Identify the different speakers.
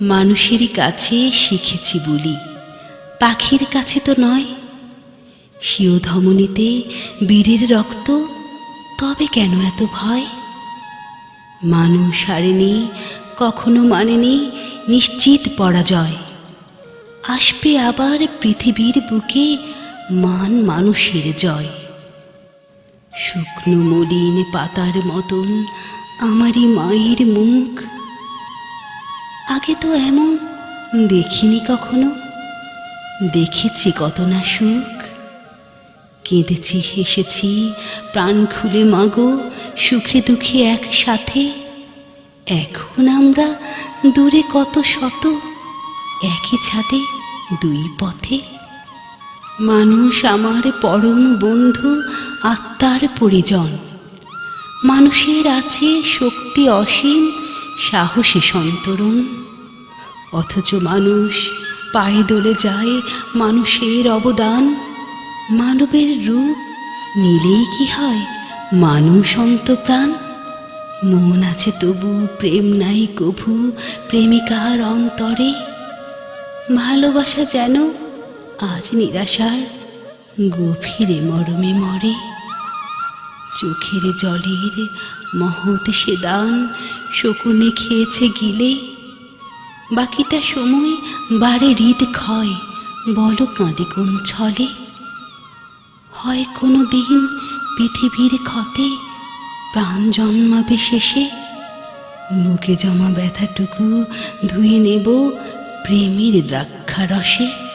Speaker 1: মানুষেরই কাছে শিখেছি বলি। পাখির কাছে তো নয়। শিও ধমনীতে বীরের রক্ত, তবে কেন এত ভয়? মানুষ হারেনি, কখনো মানেনি, নিশ্চিত পরাজয়। আসবে আবার পৃথিবীর বুকে মান মানুষের জয়। শুকনো মলিন পাতার মতন আমারই মায়ের মুখ আগে তো এমন দেখিনি কখনো। দেখেছি কত না সুখ। কেঁদেছি, হেসেছি, প্রাণ খুলে মাগো, সুখে দুঃখে একসাথে। এখন আমরা দূরে কত শত, একই ছাদে, দুই পথে। মানুষ আমার পরম বন্ধু, আত্মার পরিজন। মানুষের আছে শক্তি অসীম, সাহসে সন্তরণ। অথচ মানুষ পায়ে দোলে যায় মানুষের অবদান। মানবের রূপ নিলেই কি হয়? মানুষ অন্তপ্রাণ। মন আছে তবু প্রেম নাই কভু প্রেমিকার অন্তরে। ভালোবাসা যেন আজ নিরাশার গভীরে মরমে মরে। চোখের জলের মহৎ সে দান শকুনে খেয়েছে গিলে। বাকিটা সময় বারে হৃদ ক্ষয়, বল কাঁদে কোন ছলে? হয় কোনো দিন পৃথিবীর ক্ষতে, প্রাণ জন্মাবে শেষে? বুকে জমা ব্যথাটুকু ধুয়ে নেব প্রেমের দ্রাক্ষারসে।